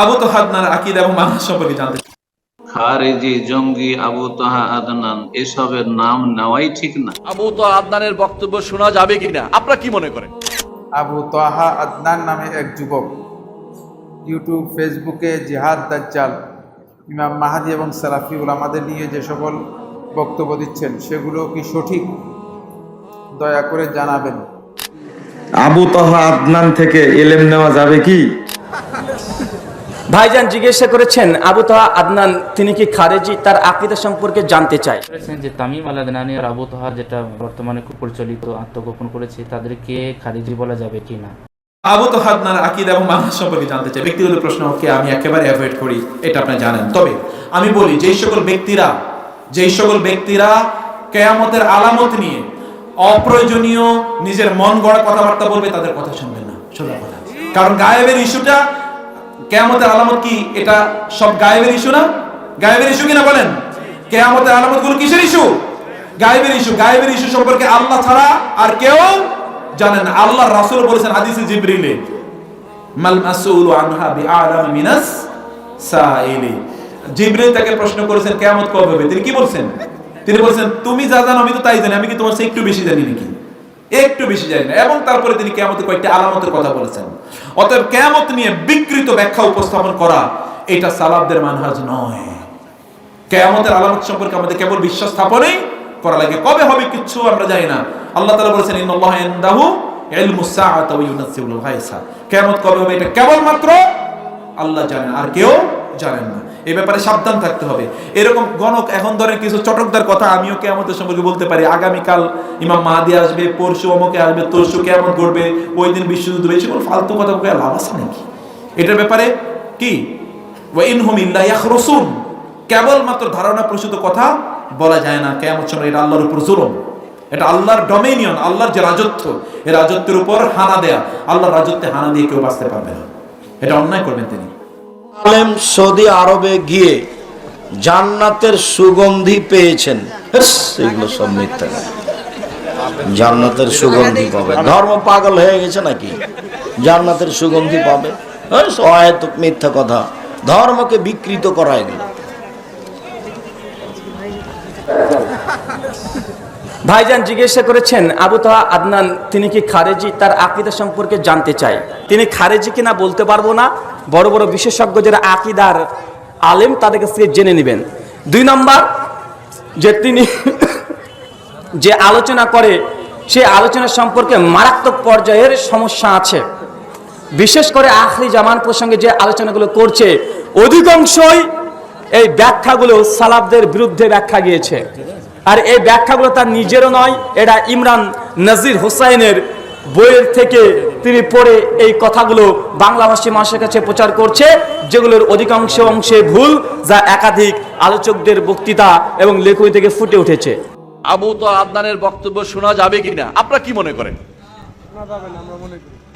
আবু তো হাদনার আকিদ এবং মানুষ সম্পর্কে জানতে খারেজি জঙ্গি আবু তাহা আদনান এসবের নাম নেওয়াই ঠিক না। আবু তো আদনানের বক্তব্য শোনা যাবে কিনা? আপনারা কি মনে করেন? আবু তাহা আদনান নামে এক যুবক। ইউটিউব ফেসবুকে জিহাদ দাজ্জাল ইমাম মাহাদি এবং সালাফিউল আমাদের নিয়ে যে সকল বক্তব্য দিচ্ছেন সেগুলো কি সঠিক? দয়া করে জানাবেন। আবু তহা আদনান থেকে এলেম নেওয়া যাবে কি? ভাইজান জিজ্ঞাসা করেছেন আবু তাহা আদনান তিনি কি খারেজি? তার আকিদা সম্পর্কে জানতে করেছেন যে তামিম আল আদনানি আর আবু তাহার যেটা বর্তমানে খুব প্রচলিত আত্মগোপন করেছে তাদেরকে খারিজি বলা যাবে কিনা আবু তো হাদনার আকিদ এবং মানুষ সম্পর্কে জানতে চাই। ব্যক্তিগত প্রশ্নকে আমি একেবারে অ্যাভয়েড করি এটা আপনি জানেন। তবে আমি বলি যেই সকল ব্যক্তিরা যেই সকল ব্যক্তিরা কেয়ামতের আলামত নিয়ে অপ্রয়োজনীয় নিজের মন গড়া কথাবার্তা বলবে তাদের কথা শুনবেন না। সোজা কথা। কারণ গায়েবের ইস্যুটা কেয়ামতের আলামত কি এটা সব গায়েবের ইস্যু না? গায়েবের ইস্যু কিনা বলেন? কেয়ামতের আলামতগুলো কিসের ইস্যু? গায়েবের ইস্যু। গায়েবের ইস্যু সম্পর্কে আল্লাহ ছাড়া আর কেউ জানেন আল্লাহ রাসূল বলেছেন হাদিসে জিবরিলে, মাল মাসউলু আনহা বিআলাম মিনাস সাইলি। জিবরিল তাকে প্রশ্ন করেছেন, কিয়ামত কবে হবে? তিনি কি বলছেন? তিনি বলছেন, তুমি যা জানো আমি তো তাই জানি। আমি কি তোমার চেয়ে একটু বেশি জানি নাকি? একটু বেশি জানি না। এবং তারপরে তিনি কেয়ামতের কয়েকটি আলামতের কথা বলেছেন। অতএব কেয়ামত নিয়ে বিকৃত ব্যাখ্যা উপস্থাপন করা, এটা সালাফদের মানহাজ নয়। কেয়ামতের আলামত সম্পর্কে আমাদের কেবল বিশ্বাস স্থাপনেই করা লাগে। কবে হবে কিচ্ছু আমরা জানি না। আল্লাহ তাআলা বলেছেন, ইন্নাল্লাহ ইনদাহু ইলমুস কবে হবে এটা কেবলমাত্র আল্লাহ জানেন, আর কেউ জানেন না। এই ব্যাপারে সাবধান থাকতে হবে। এরকম গণক এখন ধরেন কিছু চটকদার কথা আমিও কেয়ামতের সম্পর্কে বলতে পারি। আগামীকাল ইমাম মাহাদি আসবে, পরশু অমুকে আসবে, তরশু কেয়ামত ঘটবে, ওই দিন বিশ্বযুদ্ধ এই সকল ফালতু কথা বলে লাভ আছে নাকি? এটার ব্যাপারে কি? ইনহুম ইল্লা ইয়াখরুসুন। কেবলমাত্র ধারণা প্রসূত কথা বলা যায় না। কেয়ামত সময় এটা আল্লাহর উপর জুলুম। এটা আল্লাহর ডোমিনিয়ন, আল্লাহর যে রাজত্ব, এই রাজত্বের উপর হানা দেয়া। আল্লাহর রাজত্বে হানা দিয়ে কেউ বাঁচতে পারবে না। এটা অন্যায় করবেন তিনি। আলেম সৌদি আরবে গিয়ে জান্নাতের সুগন্ধি পেয়েছেন। এগুলো সব মিথ্যা। জান্নাতের সুগন্ধি পাবে। ধর্ম পাগল হয়ে গেছে নাকি? জান্নাতের সুগন্ধি পাবে। মিথ্যা কথা। ধর্মকে বিকৃত করা এগুলো ভাইজান জিজ্ঞাসা করেছেন, আবু তাহা আদনান, তিনি কি খারেজি? তার আকিদা সম্পর্কে জানতে চাই। তিনি খারেজি কিনা বলতে পারব না। বড় বড় বিশেষজ্ঞ যারা আকিদার আলেম, তাদের কাছ থেকে জেনে নেবেন। দুই নম্বর, যে তিনি যে আলোচনা করে সেই আলোচনা সম্পর্কে মারাত্মক পর্যায়ের সমস্যা আছে। বিশেষ করে আখরি জামান প্রসঙ্গে যে আলোচনাগুলো করছে, অধিকাংশই এই ব্যাখ্যাগুলো সালাবদের বিরুদ্ধে ব্যাখ্যা গিয়েছে। আর এই ব্যাখ্যাগুলো তার নিজেরও নয়, এটা ইমরান নজির হোসাইনের বইয়ের থেকে তিনি পড়ে এই কথাগুলো বাংলাভাষী মানুষের কাছে প্রচার করছে, যেগুলোর অধিকাংশ অংশে ভুল যা একাধিক আলোচকদের বক্তৃতা এবং লেখনী থেকে ফুটে উঠেছে। আবু তো আদনানের বক্তব্য শোনা যাবে কিনা? আপনারা কি মনে করেন?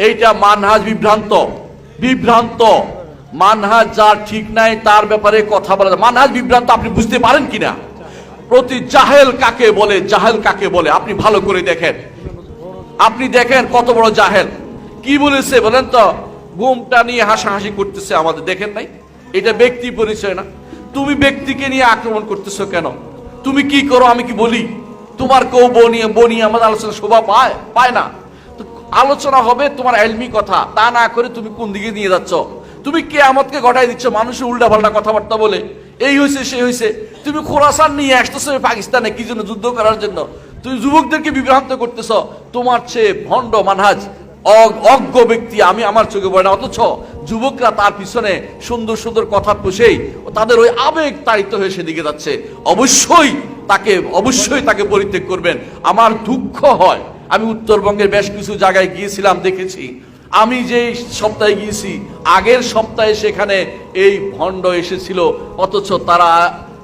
এইটা মানহাজ বিভ্রান্ত বিভ্রান্ত। মানহাজ যার ঠিক নাই তার ব্যাপারে কথা বলা। মানহাজ বিভ্রান্ত আপনি বুঝতে পারেন কিনা? প্রতি জাহেল কাকে বলে, জাহেল কাকে বলে? আপনি ভালো করে দেখেন। আপনি দেখেন কত বড় জাহেল। কি বলেছে বলেন তো? ঘুমটা নিয়ে হাসাহাসি করতেছে আমাদের, দেখেন নাই? এটা ব্যক্তি পরিচয় না। তুমি ব্যক্তিকে নিয়ে আক্রমণ করতেছো কেন? তুমি কি করো? আমি কি বলি? তোমার কেউ বনিয়ে বনিয়ে আমাদের আলোচনা শোভা পায় পায় না। আলোচনা হবে তোমার এলমি কথা। তা না করে তুমি কোন দিকে নিয়ে যাচ্ছ? তুমি কে আমতকে ঘটাই দিচ্ছ, মানুষের উল্টা পাল্টা কথাবার্তা বলে। এই হয়েছে সে হয়েছে তুমি খোরাসান নিয়ে আসতেছো পাকিস্তানে, কি জন্য যুদ্ধ করার জন্য? তুমি যুবকদেরকে বিভ্রান্ত করতেছ। তোমার চেয়ে ভণ্ড মানহাজ অজ্ঞ ব্যক্তি আমি আমার চোখে পড়ে না। অথচ যুবকরা তার পিছনে সুন্দর সুন্দর কথা পুষেই তাদের ওই আবেগ তাড়িত হয়ে সেদিকে যাচ্ছে। অবশ্যই তাকে অবশ্যই তাকে পরিত্যাগ করবেন। আমার দুঃখ হয়। আমি উত্তরবঙ্গের বেশ কিছু জায়গায় গিয়েছিলাম, দেখেছি। আমি যে সপ্তাহে গিয়েছি, আগের সপ্তাহে সেখানে এই ভণ্ড এসেছিল, অথচ তারা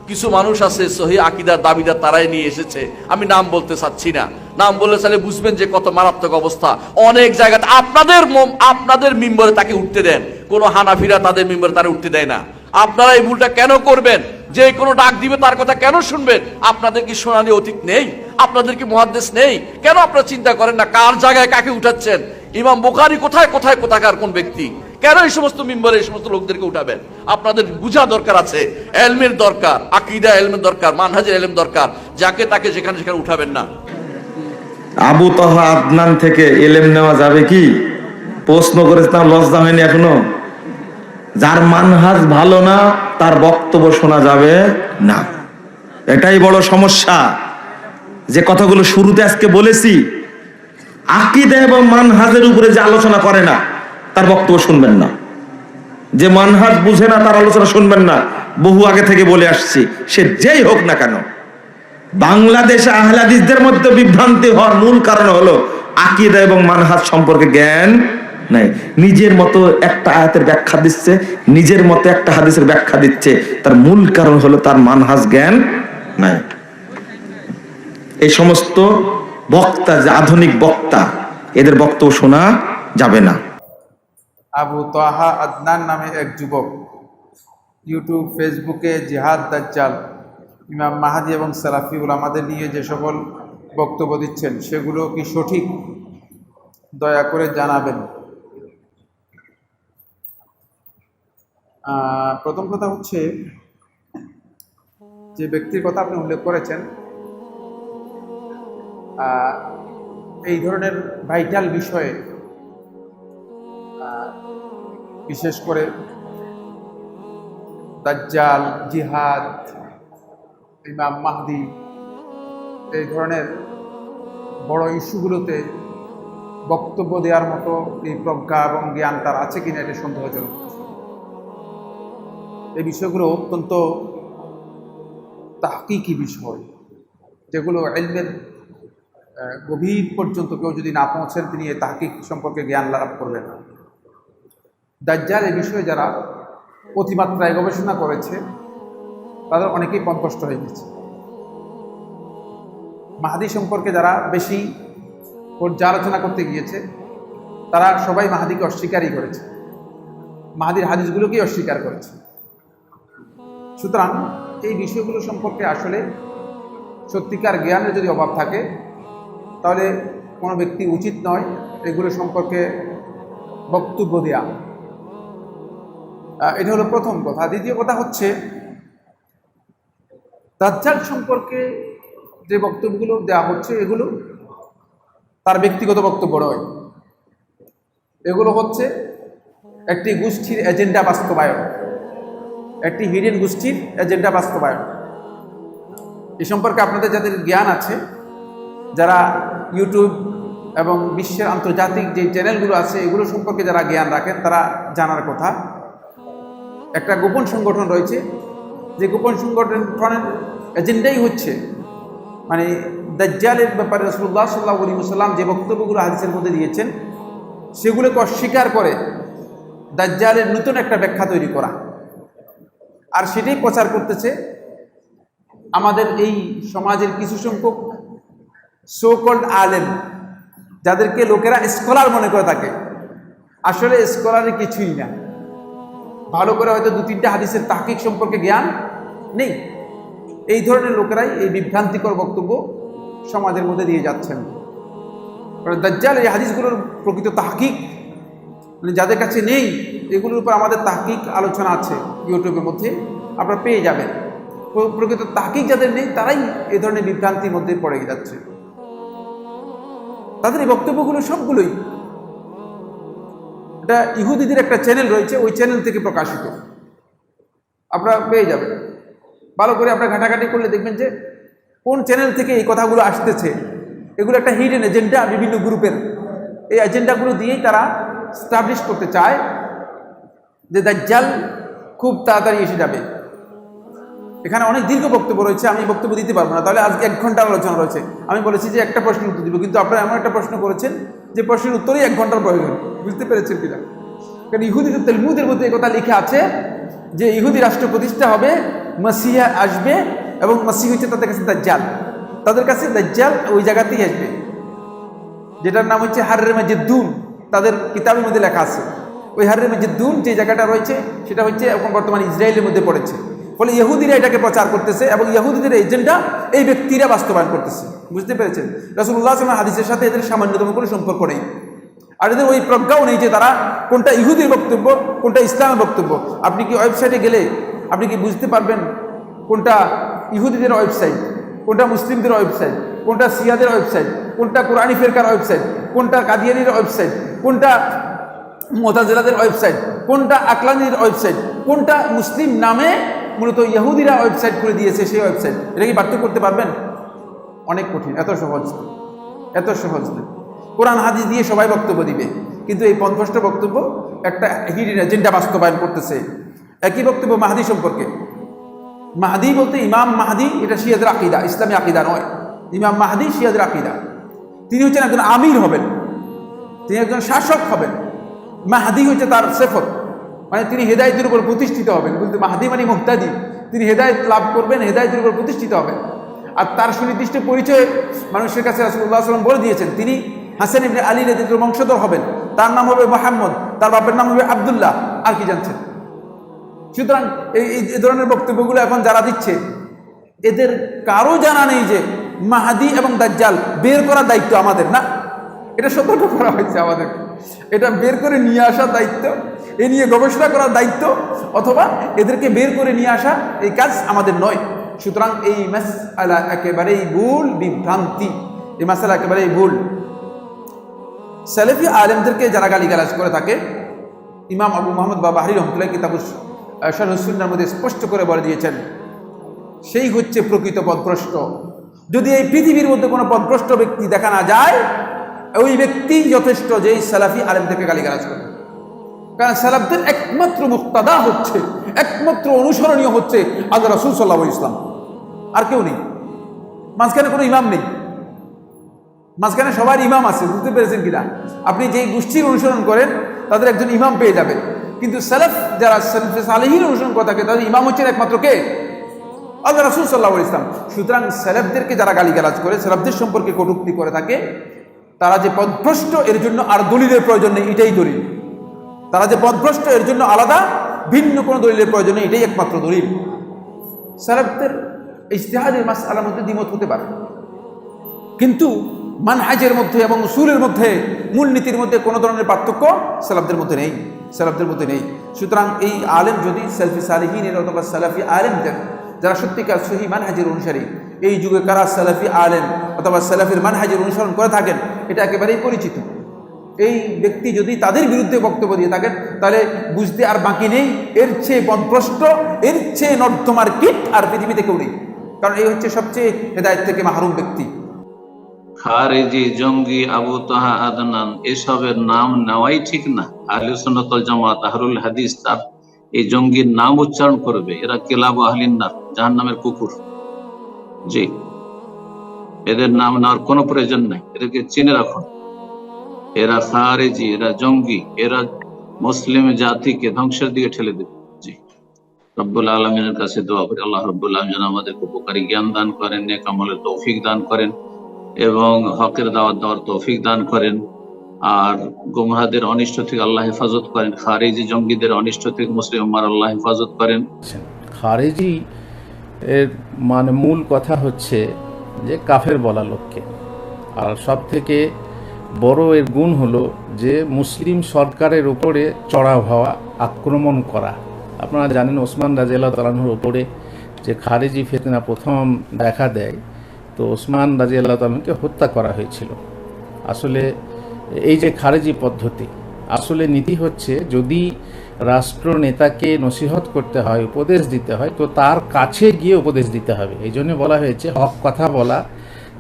কিছু মানুষ আছে, সহি আকিদার দাবিদার তারাই নিয়ে এসেছে। আমি নাম বলতে চাচ্ছি না। নাম বললে তাহলে বুঝবেন যে কত মারাত্মক অবস্থা। অনেক জায়গাতে আপনাদের আপনাদের মিম্বরে তাকে উঠতে দেন। কোনো হানাফিরা তাদের মিম্বরে তারা উঠতে দেয় না। আপনারা এই ভুলটা কেন করবেন? যে কোনো ডাক দিবে তার কথা কেন শুনবেন? আপনাদের কি সোনালী অতীত নেই? আপনাদের কি মহাদেশ নেই? কেন আপনারা চিন্তা করেন না? কার জায়গায় কাকে উঠাচ্ছেন? ইমাম বোকারি কোথায় কোথায়, কোথাকার কোন ব্যক্তি? কেন এই সমস্ত মিম্বরে এই সমস্ত লোকদেরকে উঠাবেন? আপনাদের বুঝা দরকার আছে, এলমের দরকার, আকিদা এলমের দরকার, মানহাজের এলম দরকার, যাকে তাকে যেখানে সেখানে উঠাবেন না। আবু তহা আদনান থেকে এলেম নেওয়া যাবে কি? প্রশ্ন করেছে, তার লজ্জা হয়নি এখনও? যার মানহাজ ভালো না, তার বক্তব্য শোনা যাবে না। এটাই বড় সমস্যা। যে কথাগুলো শুরুতে আজকে বলেছি আকিদা এবং মানহাজের উপরে যে আলোচনা করে না, তার বক্তব্য শুনবেন না। যে মানহাজ বুঝে না, তার আলোচনা শুনবেন না। বহু আগে থেকে বলে আসছি, সে যেই হোক না কেন, বাংলাদেশে আহলাদিসদের মধ্যে বিভ্রান্তি হওয়ার মূল কারণ হলো আকিদা এবং মানহাজ সম্পর্কে জ্ঞান নাই। নিজের মতো একটা আয়াতের ব্যাখ্যা দিচ্ছে, নিজের মতো একটা হাদিসের ব্যাখ্যা দিচ্ছে। তার মূল কারণ হলো তার মানহাজ জ্ঞান নাই। এই সমস্ত বক্তা যে আধুনিক বক্তা, এদের বক্তব্য শোনা যাবে না। আবু তাহা আদনান নামে এক যুবক, ইউটিউব, ফেসবুকে জিহাদ দাজ্জাল, ইমাম মাহাদি এবং সালাফিউল আমাদের নিয়ে যে সকল বক্তব্য দিচ্ছেন, সেগুলো কি সঠিক? দয়া করে জানাবেন। প্রথম কথা হচ্ছে, যে ব্যক্তির কথা আপনি উল্লেখ করেছেন এই ধরনের ভাইটাল বিষয়ে বিশেষ করে দাজ্জাল, জিহাদ, ইমাম মাহদি, এই ধরনের বড় ইস্যুগুলোতে বক্তব্য দেওয়ার মতো এই প্রজ্ঞা এবং জ্ঞান তার আছে কিনা এটা সন্দেহজনক। এই বিষয়গুলো অত্যন্ত তাহকিকি বিষয়, যেগুলো এলমের গভীর পর্যন্ত কেউ যদি না পৌঁছেন, তিনি এই তাহকিক সম্পর্কে জ্ঞান লাভ করবেন না। দাজ্জাল এ বিষয়ে যারা অতিমাত্রায় গবেষণা করেছে, তাদের অনেকেই পথভ্রষ্ট হয়ে গেছে। মাহাদি সম্পর্কে যারা বেশি পর্যালোচনা করতে গিয়েছে, তারা সবাই মাহাদিকে অস্বীকারই করেছে। মাহাদির হাদিসগুলোকেই অস্বীকার করেছে। সুতরাং এই বিষয়গুলো সম্পর্কে আসলে সত্যিকার জ্ঞানের যদি অভাব থাকে তাহলে কোনো ব্যক্তি উচিত নয় এগুলো সম্পর্কে বক্তব্য দেওয়া এটা হলো প্রথম কথা। দ্বিতীয় কথা হচ্ছে, দাজ্জাল সম্পর্কে যে বক্তব্যগুলো দেওয়া হচ্ছে, এগুলো তার ব্যক্তিগত বক্তব্য নয়। এগুলো হচ্ছে একটি গোষ্ঠীর এজেন্ডা বাস্তবায়ন। একটি হিডেন গোষ্ঠীর এজেন্ডা বাস্তবায়ন। এ সম্পর্কে আপনাদের যাদের জ্ঞান আছে যারা ইউটিউব এবং বিশ্বের আন্তর্জাতিক যে চ্যানেলগুলো আছে, এগুলো সম্পর্কে যারা জ্ঞান রাখেন, তারা জানার কথা। একটা গোপন সংগঠন রয়েছে। যে গোপন সংগঠনের এজেন্ডাই হচ্ছে মানে দাজ্জালের ব্যাপারে রসুল্লাহ সাল্লাহ আলী সাল্লাম যে বক্তব্যগুলো হাদিসের মধ্যে দিয়েছেন, সেগুলোকে অস্বীকার করে দাজ্জালের নতুন একটা ব্যাখ্যা তৈরি করা। আর সেটাই প্রচার করতেছে। আমাদের এই সমাজের কিছু সংখ্যক সোকল্ড আলেম, যাদেরকে লোকেরা স্কলার মনে করে থাকে। আসলে স্কলারের কিছুই না। ভালো করে হয়তো দু তিনটা হাদিসের তাকিক সম্পর্কে জ্ঞান নেই। এই ধরনের লোকেরাই এই বিভ্রান্তিকর বক্তব্য সমাজের মধ্যে দিয়ে যাচ্ছেন। কারণ দাজ্জাল এই হাদিসগুলোর প্রকৃত তাহকিক মানে যাদের কাছে নেই, এগুলোর উপর আমাদের তাহকিক আলোচনা আছে ইউটিউবের মধ্যে, আপনারা পেয়ে যাবেন। প্রকৃত তাহকিক যাদের নেই, তারাই এই ধরনের বিভ্রান্তির মধ্যে পড়ে যাচ্ছে। তাদের এই বক্তব্যগুলো সবগুলোই এটা ইহুদিদের একটা চ্যানেল রয়েছে, ওই চ্যানেল থেকে প্রকাশিত। আপনারা পেয়ে যাবেন। ভালো করে আপনারা ঘাটাঘাটি করলে দেখবেন যে কোন চ্যানেল থেকে এই কথাগুলো আসতেছে, এগুলো একটা হিডেন এজেন্ডা বিভিন্ন গ্রুপের এই এজেন্ডাগুলো দিয়েই তারা স্টাবলিশ করতে চায় যে দাজ্জাল খুব তাড়াতাড়ি এসে যাবে। এখানে অনেক দীর্ঘ বক্তব্য রয়েছে, আমি বক্তব্য দিতে পারব না। তাহলে আজকে এক ঘণ্টা আলোচনা রয়েছে। আমি বলেছি যে একটা প্রশ্নের উত্তর দিব, কিন্তু আপনারা এমন একটা প্রশ্ন করেছেন যে প্রশ্নের উত্তরেই এক ঘণ্টার প্রয়োজন। বুঝতে পেরেছেন কিনা? কারণ ইহুদিদের তেলমুদের মধ্যে কথা লিখে আছে যে ইহুদি রাষ্ট্র প্রতিষ্ঠা হবে মাসিহা আসবে এবং মাসি হচ্ছে তাদের কাছে দাজ্জাল। তাদের কাছে দাজ্জাল ওই জায়গাতেই আসবে। যেটার নাম হচ্ছে হার্রে মজিদ্দুন। তাদের কিতাবের মধ্যে লেখা আছে। ওই হার্রে মজিদ্দুন যে জায়গাটা রয়েছে, সেটা হচ্ছে এখন বর্তমানে ইসরায়েলের মধ্যে পড়েছে। ফলে ইহুদিরা এটাকে প্রচার করতেছে এবং ইহুদিদের এজেন্ডা এই ব্যক্তিরা বাস্তবায়ন করতেছে। বুঝতে পেরেছেন? রসুল্লাহ আসলাম হাদিসের সাথে এদের সামান্যতম কোনো সম্পর্ক নেই। আর এদের ওই প্রজ্ঞাও নেই যে তারা কোনটা ইহুদির বক্তব্য, কোনটা ইসলামের বক্তব্য। আপনি কি ওয়েবসাইটে গেলে আপনি কি বুঝতে পারবেন কোনটা ইহুদিদের ওয়েবসাইট, কোনটা মুসলিমদের ওয়েবসাইট, কোনটা সিয়াদের ওয়েবসাইট, কোনটা কোরআনি ফেরকার ওয়েবসাইট, কোনটা কাদিয়ানির ওয়েবসাইট, কোনটা মোতাজেলাদের ওয়েবসাইট, কোনটা আকলানির ওয়েবসাইট, কোনটা মুসলিম নামে মূলত ইহুদিরা ওয়েবসাইট করে দিয়েছে, সেই ওয়েবসাইট এটা কি পার্থক্য করতে পারবেন? অনেক কঠিন, এত সহজ। এত সহজ কোরআন, হাদিস দিয়ে সবাই বক্তব্য দিবে। কিন্তু এই পঞ্চষ্ট বক্তব্য একটা হিডেন এজেন্ডা বাস্তবায়ন করতেছে। একই বক্তব্য মাহাদি সম্পর্কে। মাহাদি বলতে ইমাম মাহাদি, এটা শিয়াদের আকিদা, ইসলামী আকিদা নয়। ইমাম মাহাদি শিয়াদের আকিদা। তিনি হচ্ছেন একজন আমির হবেন। তিনি একজন শাসক হবেন। মাহাদি হচ্ছে তার সেফত। মানে তিনি হেদায়তের উপর প্রতিষ্ঠিত হবেন। কিন্তু মাহাদি মানে মুহতাদি, তিনি হেদায়ত লাভ করবেন, হেদায়তের উপর প্রতিষ্ঠিত হবেন। আর তার সুনির্দিষ্ট পরিচয় মানুষের কাছে রাসুল্লাহ সাল্লাম বলে দিয়েছেন। তিনি হাসান ইবনে আলী নেতৃত্বের বংশধর হবেন। তার নাম হবে মোহাম্মদ, তার বাপের নাম হবে আবদুল্লাহ। আর কি জানছেন? সুতরাং এই, এই- এই ধরনের বক্তব্যগুলো এখন যারা দিচ্ছে, এদের কারও জানা নেই যে মাহাদি এবং দাজ্জাল বের করার দায়িত্ব আমাদের, না? এটা সতর্ক করা হয়েছে আমাদের এটা বের করে নিয়ে আসার দায়িত্ব এ নিয়ে গবেষণা করার দায়িত্ব অথবা এদেরকে বের করে নিয়ে আসা এই কাজ আমাদের নয়। সুতরাং এই মাসালা একেবারেই ভুল, বিভ্রান্তি। এই মাসালা একেবারেই ভুল। সেলেফি আলেমদেরকে যারা গালিগালাজ করে থাকে, ইমাম আবু মোহাম্মদ বা বাহারি রহমতুল্লাহ কিতাবুস শাহুসুন্নার মধ্যে স্পষ্ট করে বলে দিয়েছেন, সেই হচ্ছে প্রকৃত পদভ্রষ্ট। যদি এই পৃথিবীর মধ্যে কোনো পদভ্রষ্ট ব্যক্তি দেখা না যায়, ওই ব্যক্তি যথেষ্ট যে এই সালাফি আলেমদেরকে গালিগালাজ করে। কারণ সালাফদের একমাত্র মুক্তাদা হচ্ছে, একমাত্র অনুসরণীয় হচ্ছে আল্লাহ রসুল সাল্লাহ ইসলাম আর কেউ নেই। মাঝখানে কোনো ইমাম নেই। মাঝখানে সবার ইমাম আছে, বুঝতে পেরেছেন কিনা? আপনি যেই গোষ্ঠীর অনুসরণ করেন, তাদের একজন ইমাম পেয়ে যাবেন। কিন্তু সেলফ যারা সালেহীন অনুসরণ করে থাকে, তাদের ইমাম হচ্ছেন একমাত্র কে? আল্লাহ রাসুল সাল্লাহ ইসলাম সুতরাং সেলেফদেরকে যারা গালিগালাজ করে, সেলেফদের সম্পর্কে কটুক্তি করে থাকে, তারা যে পদভ্রষ্ট, এর জন্য আর দলিলের প্রয়োজন নেই, এটাই দলিল। তারা যে পদভ্রষ্ট, এর জন্য আলাদা, ভিন্ন কোনো দলিলের প্রয়োজন এটাই একমাত্র দলিল। সেলেফদের ইস্তেহাদের মাস আলার মধ্যে দ্বিমত হতে পারে। কিন্তু মানহাজের মধ্যে এবং উসুলের মধ্যে, মূলনীতির মধ্যে কোনো ধরনের পার্থক্য সালাফদের মধ্যে নেই, সালাফদের মধ্যে নেই। সুতরাং এই আলেম যদি সেলফি সালেহিনের অথবা সালাফি আলেমদের, যারা সত্যিকার সহি মানহাজের অনুসারী, এই যুগে কারা সালাফি আলেম অথবা সালাফির মানহাজের অনুসরণ করে থাকেন, এটা একেবারেই পরিচিত। এই ব্যক্তি যদি তাদের বিরুদ্ধে বক্তব্য দিয়ে থাকেন তাহলে বুঝতে আর বাকি নেই। এর চেয়ে বদভ্রষ্ট এর চেয়ে নর্দমার কীট আর পৃথিবীতে কেউ নেই। কারণ এই হচ্ছে সবচেয়ে হেদায়ত থেকে মাহরুম ব্যক্তি। খারেজি, জঙ্গি, আবু তাহা, আদনান, এসবের নাম নেওয়াই ঠিক না। আহলে সুন্নাতুল জামাত আহরুল হাদিস, তার এই জঙ্গির নাম উচ্চারণ করবে। এরা কেলাব আহলিন্নার জাহান নামের কুকুর। জি। এদের নাম নেওয়ার কোনো প্রয়োজন নাই। এদেরকে চিনে রাখুন। এরা খারেজি, এরা জঙ্গি, এরা মুসলিম জাতিকে ধ্বংসের দিকে ঠেলে দেবে। রব্বুল আলমিনের কাছে দোয়া করি, আল্লাহ রব্বুল আলম যেন আমাদেরকে উপকারী জ্ঞান দান করেন, নেক আমলের তৌফিক দান করেন এবং হকের দাওয়াত দেওয়ার তৌফিক দান করেন। আর গুমরাহদের অনিষ্ট থেকে আল্লাহ হেফাজত করেন, খারিজি জঙ্গিদের অনিষ্ট থেকে মুসলিম উম্মার আল্লাহ হেফাজত করেন। খারেজি এর মানে মূল কথা হচ্ছে যে কাফের বলা লোককে। আর সব থেকে বড় এর গুণ হলো যে মুসলিম সরকারের উপরে চড়াও হওয়া, আক্রমণ করা। আপনারা জানেন ওসমান রাজিয়াল্লাহ তালাহুর উপরে যে খারেজি ফেতনা প্রথম দেখা দেয়, তো ওসমান রাজিয়াল্লাহ তালাহকে হত্যা করা হয়েছিল। আসলে এই যে খারেজি পদ্ধতি, আসলে নীতি হচ্ছে যদি রাষ্ট্র নেতাকে নসিহত করতে হয়, উপদেশ দিতে হয়, তো তার কাছে গিয়ে উপদেশ দিতে হবে। এই জন্য বলা হয়েছে হক কথা বলা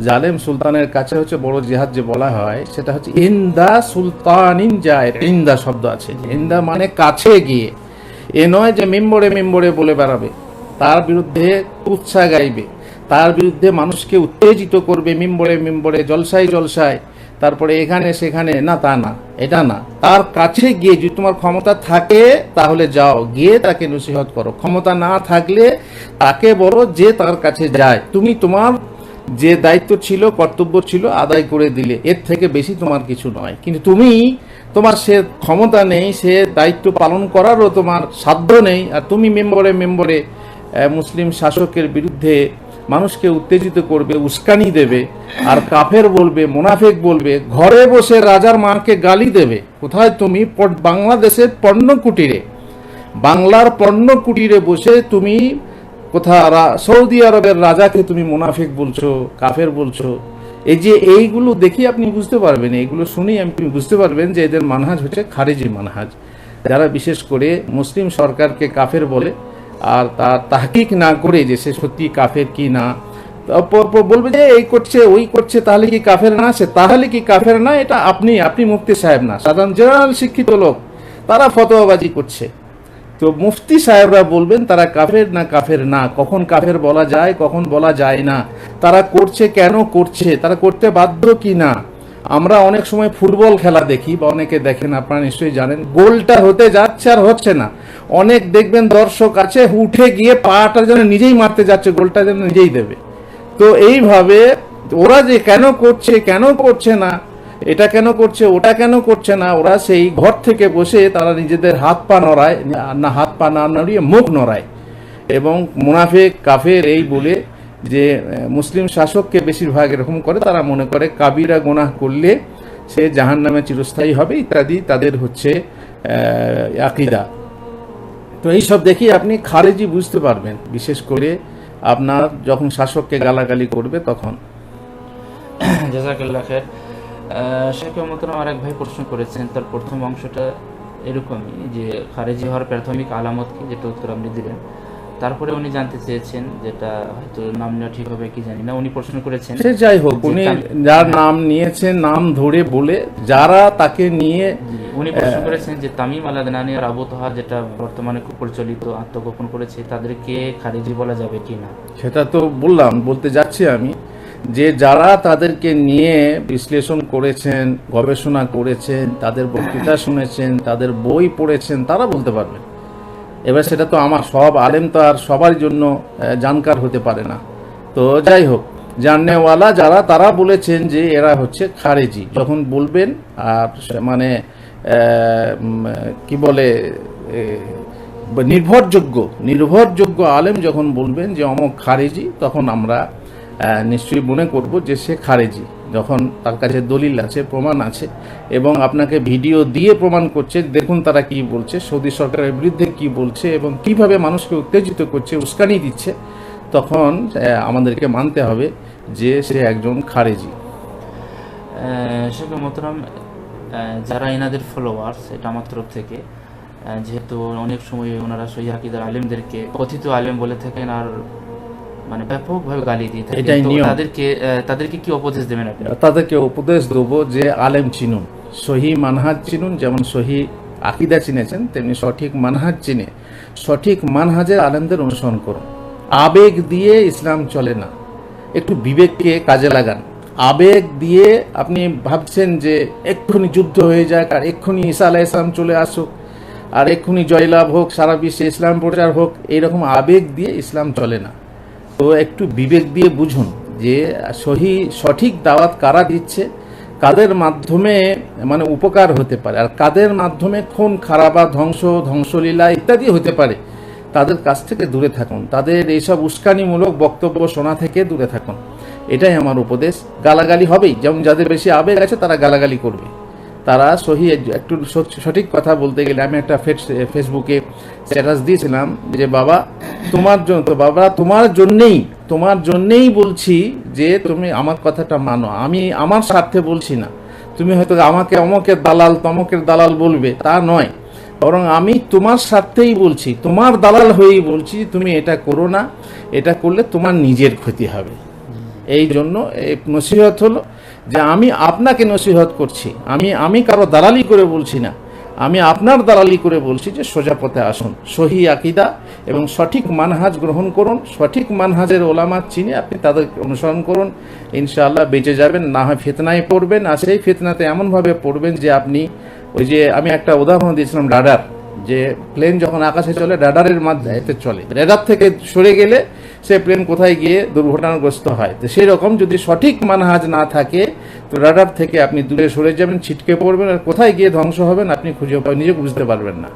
জালেম সুলতানের কাছে হচ্ছে বড় জিহাদ যে বলা হয়, সেটা হচ্ছে ইন্দা সুলতানিন যায়। ইন্দা শব্দ আছে। ইন্দা মানে কাছে গিয়ে। এ নয় যে মেম্বরে মেম্বরে বলে বেড়াবে। তার বিরুদ্ধে উৎসাহ গাইবে। তার বিরুদ্ধে মানুষকে উত্তেজিত করবে মেম্বরে মেম্বরে, জলসায় জলসায়। তারপরে এখানে সেখানে, না, তা না, এটা না। তার কাছে গিয়ে যদি তোমার ক্ষমতা থাকে, তাহলে যাও। গিয়ে তাকে নসিহত করো। ক্ষমতা না থাকলে তাকে বলো যে তার কাছে যায়। তুমি তোমার যে দায়িত্ব ছিল, কর্তব্য ছিল, আদায় করে দিলে। এর থেকে বেশি তোমার কিছু নয়। কিন্তু তুমি, তোমার সে ক্ষমতা নেই, সে দায়িত্ব পালন করারও তোমার সাধ্য নেই, আর তুমি মেম্বরে মেম্বরে মুসলিম শাসকের বিরুদ্ধে মানুষকে উত্তেজিত করবে, উস্কানি দেবে, আর কাফের বলবে, মোনাফেক বলবে, ঘরে বসে রাজার মাকে গালি দেবে। কোথায় তুমি? বাংলাদেশের পণ্য কুটিরে বাংলার পণ্য কুটিরে বসে তুমি কোথা সৌদি আরবের রাজাকে তুমি মুনাফিক বলছো, কাফের বলছো। এই যে এইগুলো দেখি আপনি বুঝতে পারবেন, এইগুলো শুনেই আপনি বুঝতে পারবেন যে এদের মানহাজ হচ্ছে খারেজি মানহাজ। যারা বিশেষ করে মুসলিম সরকারকে কাফের বলে, আর তার তাহকিক না করে যে সে সত্যি কাফের কি না বলবে যে এই করছে, ওই করছে, তাহলে কি কাফের না সে তাহলে কি কাফের না? এটা আপনি আপনি মুক্তি সাহেব না, সাধারণ জেনারেল শিক্ষিত লোক, তারা ফতোয়াবাজি করছে। তো মুফতি সাহেবরা বলবেন, তারা কাফের না কাফের না? কখন কাফের বলা যায়, কখন বলা যায় না? তারা করছে কেন করছে? তারা করতে বাধ্য কি না আমরা অনেক সময় ফুটবল খেলা দেখি, বা অনেকে দেখেন, আপনারা নিশ্চয়ই জানেন, গোলটা হতে যাচ্ছে আর হচ্ছে না। অনেক দেখবেন দর্শক আছে, উঠে গিয়ে পাটা যেন নিজেই মারতে যাচ্ছে, গোলটা যেন নিজেই দেবে। তো এইভাবে ওরা যে কেন করছে কেন করছে না এটা কেন করছে, ওটা কেন করছে না, ওরা সেই ঘর থেকে বসে তারা নিজেদের হাত পা নড়ায়, না হাত পা না নড়িয়ে মুখ নড়ায়। এবং মুনাফেক, কাফের এই বলে যে মুসলিম শাসককে বেশিরভাগ এরকম করে, তারা মনে করে কাবিরা গোনাহ করলে সে জাহান নামে চিরস্থায়ী হবে, ইত্যাদি তাদের হচ্ছে আকিদা। তো এইসব দেখি আপনি খারেজি বুঝতে পারবেন, বিশেষ করে আপনার যখন শাসককে গালাগালি করবে তখন। খের শেখ মোহতরম আমার এক ভাই প্রশ্ন করেছেন তার প্রথম অংশটা এরকমই যে খারেজি হওয়ার প্রাথমিক আলামত কি? যেটা উত্তর আপনি দিলেন। তারপরে উনি জানতে চেয়েছেন যেটা হয়তো নাম নেওয়া ঠিক হবে কি জানি না। উনি প্রশ্ন করেছেন সে যাই হোক উনি যার নাম নিয়েছেন নাম ধরে বলে যারা তাকে নিয়ে উনি প্রশ্ন করেছেন যে তামিম আলাদনানি আর আবু তোহা যেটা বর্তমানে খুব প্রচলিত আত্মগোপন করেছে তাদেরকে খারিজি বলা যাবে কি না? সেটা তো বললাম বলতে যাচ্ছি আমি। যে যারা তাদেরকে নিয়ে বিশ্লেষণ করেছেন, গবেষণা করেছেন, তাদের বক্তৃতা শুনেছেন, তাদের বই পড়েছেন, তারা বলতে পারবেন এবার সেটা তো আমার, সব আলেম তো আর সবার জন্য জানকার হতে পারে না। তো যাই হোক, জাননেওয়ালা যারা, তারা বলেছেন যে এরা হচ্ছে খারেজি। যখন বলবেন, আর মানে কি বলে নির্ভরযোগ্য নির্ভরযোগ্য আলেম যখন বলবেন যে অমক খারেজি, তখন আমরা নিশ্চয়ই মনে করব যে সে খারেজি, যখন তার কাছে দলিল আছে, প্রমাণ আছে, এবং আপনাকে ভিডিও দিয়ে প্রমাণ করছে, দেখুন তারা কি বলছে, সৌদি সরকারের বিরুদ্ধে কি বলছে, এবং কীভাবে মানুষকে উত্তেজিত করছে, উস্কানি দিচ্ছে, তখন আমাদেরকে মানতে হবে যে সে একজন খারেজি। শেখ মোহতরম যারা এনাদের ফলোয়ার্স এটা আমার তরফ থেকে যেহেতু অনেক সময় ওনারা সহি আলেমদেরকে কথিত আলেম বলে থাকেন, আর মানে ব্যাপকভাবে গালি দিয়ে থাকেন এটাই নিয়ম। তাদেরকে তাদেরকে কি উপদেশ দেবেন আপনি? তাদেরকে উপদেশ দেবো যে আলেম চিনুন সহি মানহাজ চিনুন যেমন সহি আকিদা চিনেছেন তেমনি সঠিক মানহাজ চিনে। সঠিক মানহাজের আলেমদের অনুসরণ করুন। আবেগ দিয়ে ইসলাম চলে না। একটু বিবেককে কাজে লাগান। আবেগ দিয়ে আপনি ভাবছেন যে এক্ষুনি যুদ্ধ হয়ে যাক আর এক্ষুনি ঈসা আলাহ ইসলাম চলে আসুক আর এক্ষুনি জয়লাভ হোক সারা বিশ্বে ইসলাম প্রচার হোক এইরকম আবেগ দিয়ে ইসলাম চলে না। তো একটু বিবেক দিয়ে বুঝুন যে সহি, সঠিক দাওয়াত কারা দিচ্ছে, কাদের মাধ্যমে মানে উপকার হতে পারে, আর কাদের মাধ্যমে খুন, খারাপা, ধ্বংস, ধ্বংসলীলা ইত্যাদি হতে পারে, তাদের কাছ থেকে দূরে থাকুন। তাদের এইসব উস্কানিমূলক বক্তব্য শোনা থেকে দূরে থাকুন। এটাই আমার উপদেশ। গালাগালি হবেই। যেমন যাদের বেশি আবেগ আছে, তারা গালাগালি করবে। তারা সহি একটু সঠিক কথা বলতে গেলে, আমি একটা ফেস- ফেসবুকে স্ট্যাটাস দিয়েছিলাম যে, বাবা তোমার জন্য, তো বাবা তোমার জন্যেই তোমার জন্যেই বলছি যে তুমি আমার কথাটা মানো। আমি আমার স্বার্থে বলছি না। তুমি হয়তো আমাকে অমকের দালাল, তমকের দালাল বলবে, তা নয়। বরং আমি তোমার স্বার্থেই বলছি, তোমার দালাল হয়েই বলছি, তুমি এটা করো না। এটা করলে তোমার নিজের ক্ষতি হবে। এই জন্য নসিহত হলো যে আমি আপনাকে নসিহত করছি। আমি আমি কারও দালালি করে বলছি না। আমি আপনার দালালি করে বলছি যে সোজা পথে আসুন। সহি আকিদা এবং সঠিক মানহাজ গ্রহণ করুন, সঠিক মানহাজের ওলামাত চিনে আপনি তাদের অনুসরণ করুন, ইনশাআল্লাহ বেঁচে যাবেন, না হয় ফেতনায় পড়বেন, আর সেই ফেতনাতে এমনভাবে পড়বেন যে আপনি ওই যে আমি একটা উদাহরণ দিয়েছিলাম রাডার, যে প্লেন যখন আকাশে চলে, রাডারের মাধ্যমে চলে। রাডার থেকে সরে গেলে সে প্লেন কোথায় গিয়ে দুর্ঘটনাগ্রস্ত হয়। তো সেই রকম যদি সঠিক মানহাজ না থাকে, তো রাডার থেকে আপনি দূরে সরে যাবেন, ছিটকে পড়বেন, আর কোথায় গিয়ে ধ্বংস হবেন আপনি খুঁজে পাবেন, নিজে বুঝতে পারবেন না।